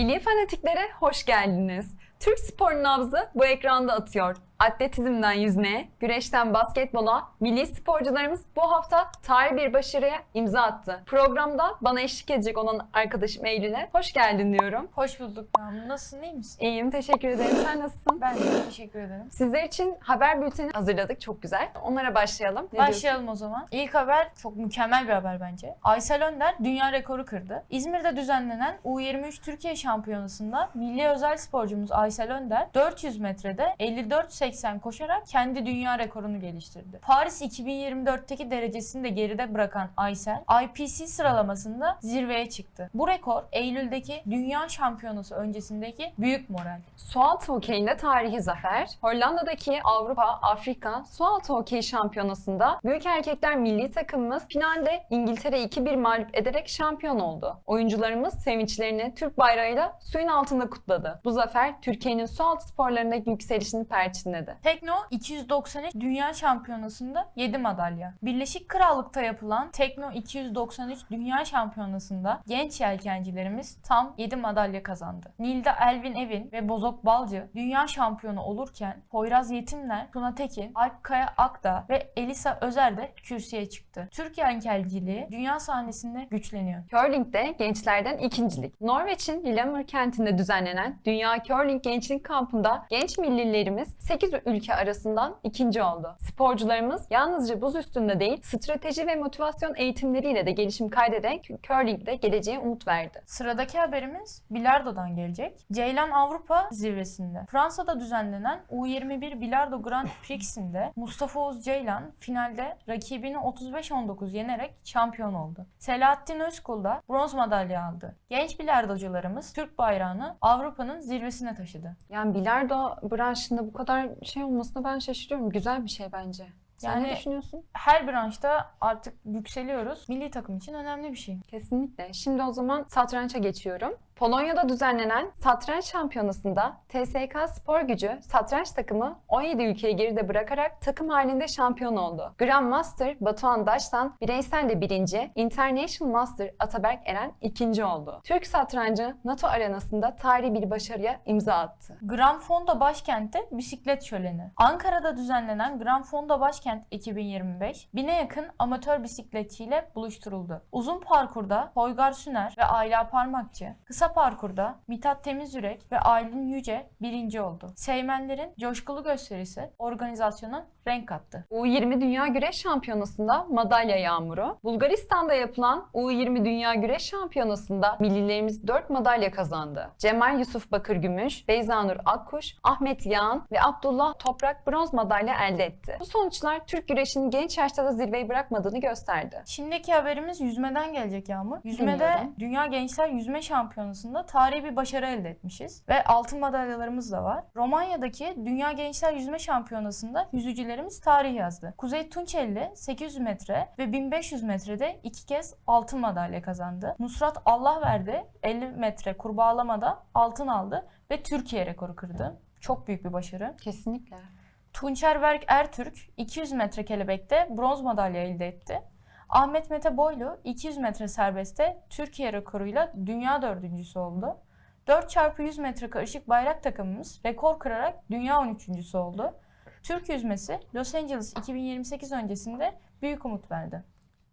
Milli fanatiklere hoş geldiniz. Türk spor nabzı bu ekranda atıyor. Atletizmden yüzmeye, güreşten basketbola, milli sporcularımız bu hafta tarihi bir başarıya imza attı. Programda bana eşlik edecek olan arkadaşım Eylül'e hoş geldin diyorum. Hoş bulduk Yağmur. Nasılsın, iyi misin? İyiyim, teşekkür ederim. Sen nasılsın? Ben de teşekkür ederim. Sizler için haber bülteni hazırladık. Çok güzel. Onlara başlayalım. Ne diyorsun? Başlayalım o zaman. İlk haber çok mükemmel bir haber bence. Aysel Önder dünya rekoru kırdı. İzmir'de düzenlenen U23 Türkiye Şampiyonası'nda milli özel sporcumuz Aysel Önder 400 metrede 54.80 koşarak kendi dünya rekorunu geliştirdi. Paris 2024'teki derecesini de geride bırakan Aysel IPC sıralamasında zirveye çıktı. Bu rekor Eylül'deki Dünya Şampiyonası öncesindeki büyük moral. Sualtı hokeyinde tarihi zafer. Hollanda'daki Avrupa, Afrika Sualtı hokey şampiyonasında büyük erkekler milli takımımız finalde İngiltere'yi 2-1 mağlup ederek şampiyon oldu. Oyuncularımız sevinçlerini Türk bayrağıyla suyun altında kutladı. Bu zafer Türkiye'nin sualtı sporlarındaki yükselişini perçinledi. Tekno 293 Dünya Şampiyonası'nda 7 madalya. Birleşik Krallık'ta yapılan Tekno 293 Dünya Şampiyonası'nda genç yelkencilerimiz tam 7 madalya kazandı. Nilda Elvin Evin ve Bozok Balcı dünya şampiyonu olurken Poyraz Yetimler, Tuna Tekin, Alp Akdağ ve Elisa Özer de kürsüye çıktı. Türk yelkenciliği dünya sahnesinde güçleniyor. Curling'de gençlerden ikincilik. Norveç'in Lillehammer kentinde düzenlenen Dünya Curling Gençlik Kampı'nda genç millilerimiz 8 ülke arasından ikinci oldu. Sporcularımız yalnızca buz üstünde değil, strateji ve motivasyon eğitimleriyle de gelişim kaydederek curling'de geleceğe umut verdi. Sıradaki haberimiz bilardodan gelecek. Ceylan Avrupa zirvesinde. Fransa'da düzenlenen U21 Bilardo Grand Prix'sinde Mustafa Oğuz Ceylan finalde rakibini 35-19 yenerek şampiyon oldu. Selahattin Özkul da bronz madalya aldı. Genç bilardocularımız Türk bayrağını Avrupa'nın zirvesine taşıdı. Yani bilardo branşında bu kadar şey olmasına ben şaşırıyorum. Güzel bir şey bence. Sen ne düşünüyorsun? Her branşta artık yükseliyoruz. Milli takım için önemli bir şey. Kesinlikle. Şimdi o zaman satrança geçiyorum. Polonya'da düzenlenen satranç şampiyonasında TSK Spor Gücü satranç takımı 17 ülkeyi geride bırakarak takım halinde şampiyon oldu. Grandmaster Batuhan Daştan bireyselde birinci, International Master Ataberk Eren ikinci oldu. Türk satrancı NATO arenasında tarihi bir başarıya imza attı. Gran Fonda Başkent'te bisiklet şöleni. Ankara'da düzenlenen Gran Fonda Başkent 2025 bine yakın amatör bisikletçiyle buluşturuldu. Uzun parkurda Toygar Süner ve Ayla Parmakçı, kısa parkurda Mithat Temizürek ve Aylin Yüce birinci oldu. Seymenlerin coşkulu gösterisi organizasyona renk kattı. U20 Dünya Güreş Şampiyonası'nda madalya yağmuru. Bulgaristan'da yapılan U20 Dünya Güreş Şampiyonası'nda millilerimiz 4 madalya kazandı. Cemal Yusuf Bakır Gümüş, Beyzanur Akkuş, Ahmet Yağan ve Abdullah Toprak bronz madalya elde etti. Bu sonuçlar Türk güreşinin genç yaşta da zirveyi bırakmadığını gösterdi. Şimdiki haberimiz yüzmeden gelecek Yağmur. Yüzmede Dinliyorum. Dünya Gençler Yüzme Şampiyonası'nda tarihi bir başarı elde etmişiz. Ve altın madalyalarımız da var. Romanya'daki Dünya Gençler Yüzme Şampiyonası'nda yüzücülerimiz tarih yazdı. Kuzey Tunçelli 800 metre ve 1500 metrede iki kez altın madalya kazandı. Nusrat Allahverdi 50 metre kurbağalamada altın aldı ve Türkiye rekoru kırdı. Çok büyük bir başarı. Kesinlikle. Tunçer Berk Ertürk 200 metre kelebekte bronz madalya elde etti. Ahmet Mete Boylu 200 metre serbestte Türkiye rekoruyla dünya dördüncüsü oldu. 4x100 metre karışık bayrak takımımız rekor kırarak dünya 13.sü oldu. Türk yüzmesi Los Angeles 2028 öncesinde büyük umut verdi.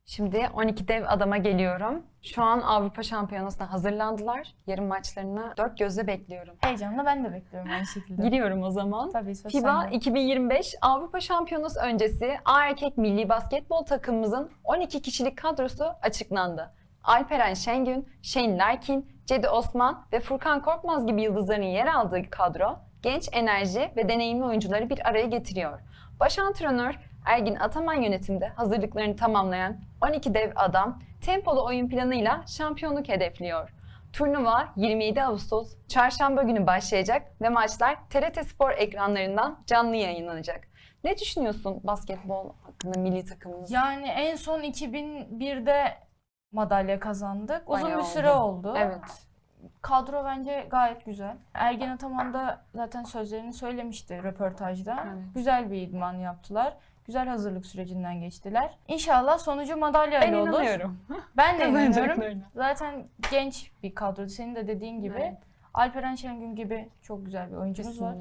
Şimdi 12 dev adama geliyorum. Şu an Avrupa Şampiyonası'na hazırlandılar. Yarın maçlarını dört gözle bekliyorum. Heyecanla ben de bekliyorum aynı şekilde. Giriyorum o zaman. Tabii söz FIBA sende. 2025 Avrupa Şampiyonası öncesi A erkek milli basketbol takımımızın 12 kişilik kadrosu açıklandı. Alperen Şengün, Shane Larkin, Cedi Osman ve Furkan Korkmaz gibi yıldızların yer aldığı kadro genç enerji ve deneyimli oyuncuları bir araya getiriyor. Baş antrenör Ergin Ataman yönetimde hazırlıklarını tamamlayan 12 dev adam tempolu oyun planıyla şampiyonluk hedefliyor. Turnuva 27 Ağustos çarşamba günü başlayacak ve maçlar TRT Spor ekranlarından canlı yayınlanacak. Ne düşünüyorsun basketbol hakkında milli takımımız? Yani en son 2001'de madalya kazandık. Uzun Bayağı bir süre oldu. Evet. Kadro bence gayet güzel. Ergen Ataman da zaten sözlerini söylemişti röportajda. Evet. Güzel bir idman yaptılar. Güzel hazırlık sürecinden geçtiler. İnşallah sonucu Ben madalyayla olur. inanıyorum. Ben de inanıyorum. Zaten genç bir kadro. Senin de dediğin gibi. Evet. Alperen Şengün gibi çok güzel bir oyuncumuz var.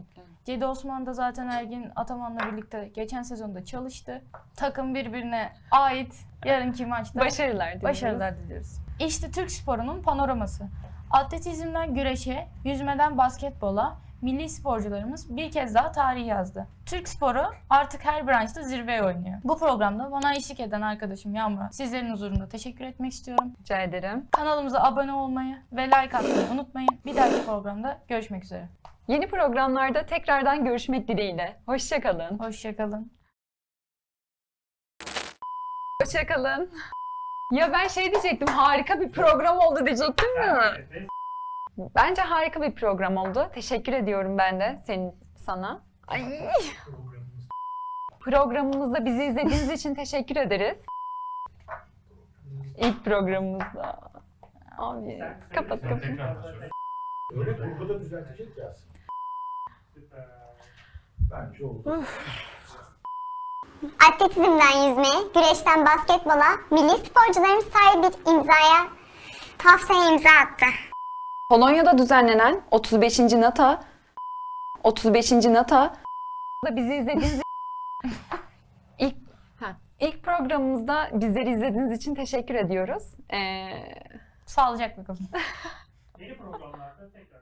Cedi Osman da zaten Ergin Ataman'la birlikte geçen sezonda çalıştı. Takım birbirine ait. Yarınki maçta Başarılar diliyoruz. başarılar diliyoruz. İşte Türk sporunun panoraması. Atletizmden güreşe, yüzmeden basketbola milli sporcularımız bir kez daha tarih yazdı. Türk sporu artık her branşta zirveye oynuyor. Bu programda bana eşlik eden arkadaşım Yağmur'a sizlerin huzurunda teşekkür etmek istiyorum. Rica ederim. Kanalımıza abone olmayı ve like atmayı unutmayın. Bir dahaki programda görüşmek üzere. Yeni programlarda tekrardan görüşmek dileğiyle. Hoşçakalın. Hoşçakalın. Hoşçakalın. Ya ben şey diyecektim, harika bir program oldu diyecektim mi? Bence harika bir program oldu. Teşekkür ediyorum ben de senin sana. Ay. Programımızda bizi izlediğiniz için teşekkür ederiz. İlk programımızda. Abi kapat kapat. Öyle kurguda düzeltecek ya aslında. Bence oldu. Atletizmden yüzmeye, güreşten basketbola milli sporcularımız sahibi bir imzaya haftaya imza attı. Polonya'da düzenlenen 35. NATO 35. NATO da bizi izlediğiniz ilk ha, ilk programımızda bizleri izlediğiniz için teşekkür ediyoruz. Ee, Sağlıcakla kalın. Yeni programlarda tekrardan